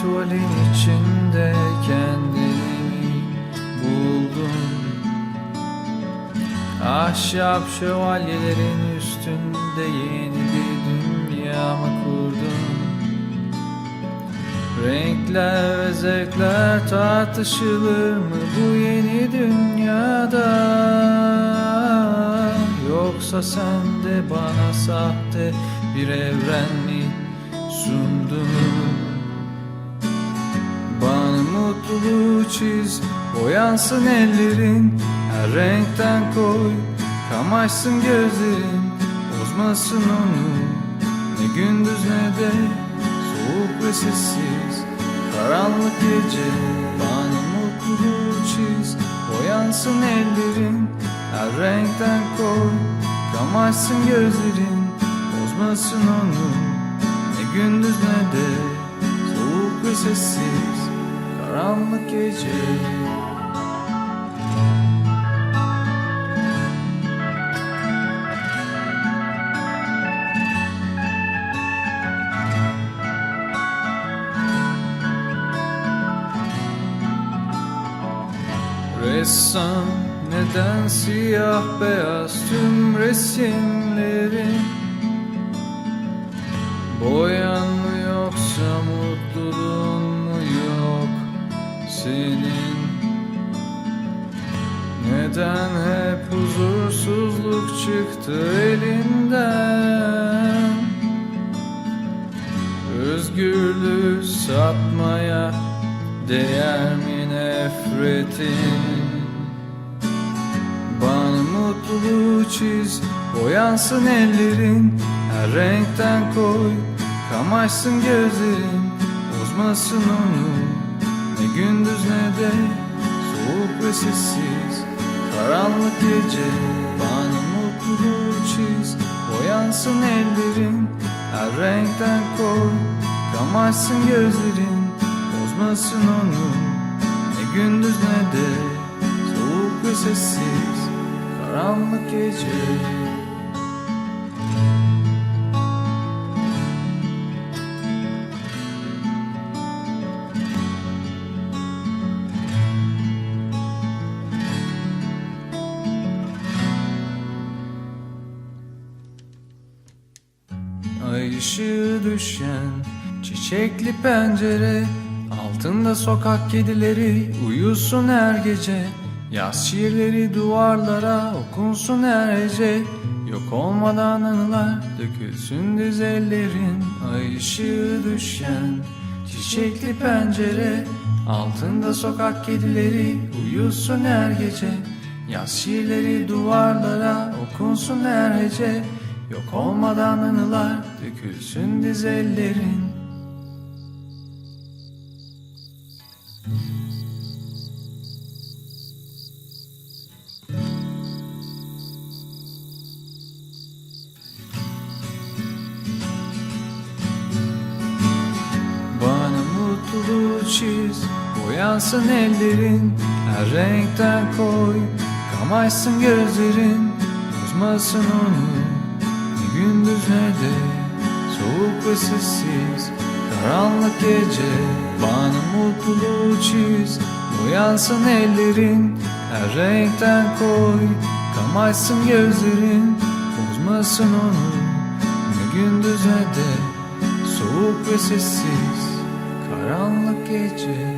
Tuvalin içinde kendimi buldum. Ahşap şövalyelerin üstünde yeni bir dünya mı kurdum. Renkler ve zevkler tartışılır mı bu yeni dünyada? Yoksa sen de bana sahte bir evren mi sundun mutluluğu çiz. Boyansın ellerin Her renkten koy. Kamaşsın gözlerin Bozmasın onu. Ne gündüz ne de Soğuk ve sessiz. Karanlık gece Bana mutluluğu çiz. Boyansın ellerin Her renkten koy. Kamaşsın gözlerin Bozmasın onu. Ne gündüz ne de Soğuk ve sessiz Karanlık gece. Ressam neden siyah beyaz tüm resimlerin Boyan senin. Neden hep huzursuzluk çıktı elinden? Özgürlüğü satmaya değer mi nefretin? Bana mutluluğu çiz Boyansın ellerin. Her renkten koy Kamaşsın gözlerin Bozmasın onu Ne gündüz ne de Soğuk ve sessiz. Karanlık gece Bana mutluluğu çiz. Boyansın ellerin Her renkten koy. Kamaşsın gözlerin Bozmasın onu. Ne gündüz ne de Soğuk ve sessiz. Karanlık gece ışığı düşen çiçekli pencere Altında sokak kedileri uyusun her gece. Yaz şiirleri duvarlara okunsun her gece. Yok olmadan anılar dökülsün dizellerin Ay ışığı düşen çiçekli pencere Altında sokak kedileri uyusun her gece. Yaz şiirleri duvarlara okunsun her gece Yok olmadan anılar dökülsün dizellerin Bana mutluluğu çiz Boyansın ellerin. Her renkten koy Kamaşsın gözlerin. Bozmasın onu Ne gündüz ne de Soğuk ve sessiz Karanlık gece. Bana mutluluğu çiz Boyansın ellerin Her renkten koy. Kamaşsın gözlerin Bozmasın onu. Ne gündüz ne Soğuk ve sessiz Karanlık gece